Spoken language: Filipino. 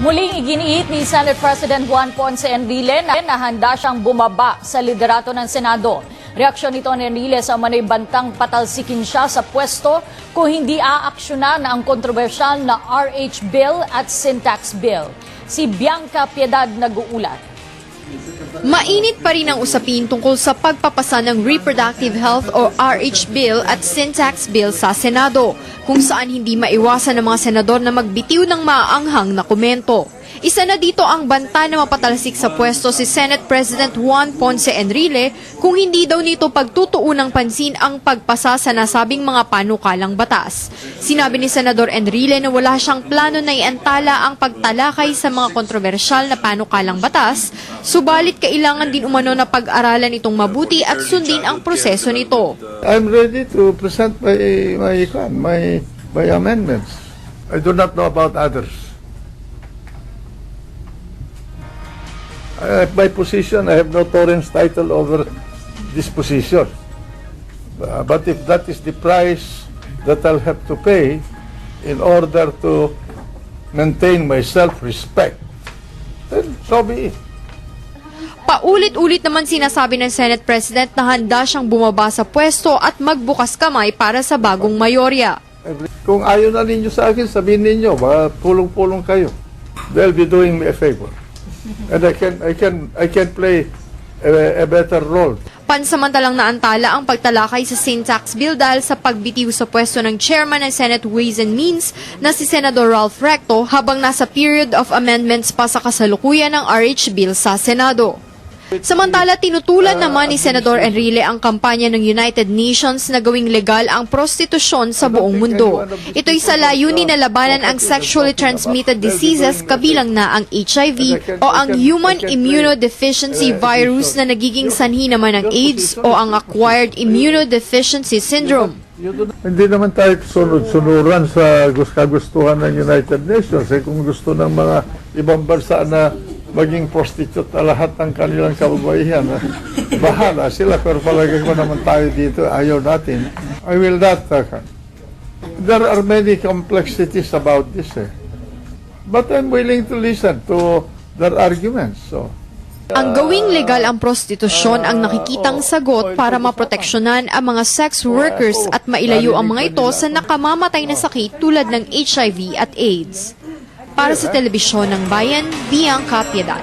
Muling iginiit ni Senate President Juan Ponce Enrile na handa siyang bumaba sa liderato ng Senado. Reaksyon nito ni Enrile sa manoy bantang patalsikin siya sa pwesto kung hindi aaksyonan ang kontrobersyal na RH Bill at Syntax Bill. Si Bianca Piedad nag-uulat. Mainit pa rin ang usapin tungkol sa pagpapasa ng Reproductive Health o RH Bill at Syntax Bill sa Senado, kung saan hindi maiwasan ng mga senador na magbitiw ng maaanghang na komento. Isa na dito ang banta na mapatalsik sa pwesto si Senate President Juan Ponce Enrile kung hindi daw nito pagtutuunang pansin ang pagpasa sa nasabing mga panukalang batas. Sinabi ni Senador Enrile na wala siyang plano na iantala ang pagtalakay sa mga kontrobersyal na panukalang batas, subalit kailangan din umano na pag-aralan itong mabuti at sundin ang proseso nito. I'm ready to present my my my my amendments. I do not know about others. Have my position. I have no torrents title over this position. Uh, but if that is the price that I'll have to pay in order to maintain my self-respect, then so be it. Paulit-ulit naman sinasabi ng Senate President na handa siyang bumaba sa pwesto at magbukas kamay para sa bagong mayorya. Kung ayaw na ninyo sa akin, sabihin ninyo, pulong-pulong kayo. They'll be doing me a favor. And I can, I can, I can play a, a better role. Pansamantalang naantala ang pagtalakay sa syntax bill dahil sa pagbitiw sa pwesto ng chairman ng Senate Ways and Means na si Senador Ralph Recto habang nasa period of amendments pa sa kasalukuyan ng RH bill sa Senado. Samantala, tinutulan naman ni Senador Enrile ang kampanya ng United Nations na gawing legal ang prostitusyon sa buong mundo. Ito'y sa layunin na labanan ang sexually transmitted diseases kabilang na ang HIV o ang human immunodeficiency virus na nagiging sanhi naman ng AIDS o ang acquired immunodeficiency syndrome. Hindi naman tayo sunod-sunuran sa gus- kagustuhan ng United Nations. Eh, kung gusto ng mga ibang bansa na maging prostitute na lahat ng kanilang kababaihan, bahala sila. Pero palagay ko naman tayo dito, ayaw natin. I will not. uh, there are many complexities about this. Eh. But I'm willing to listen to their arguments. So. Ang gawing legal ang prostitusyon ang nakikitang sagot para maproteksyonan ang mga sex workers at mailayo ang mga ito sa nakamamatay na sakit tulad ng HIV at AIDS. Para sa telebisyon ng bayan, Bianca Piedad.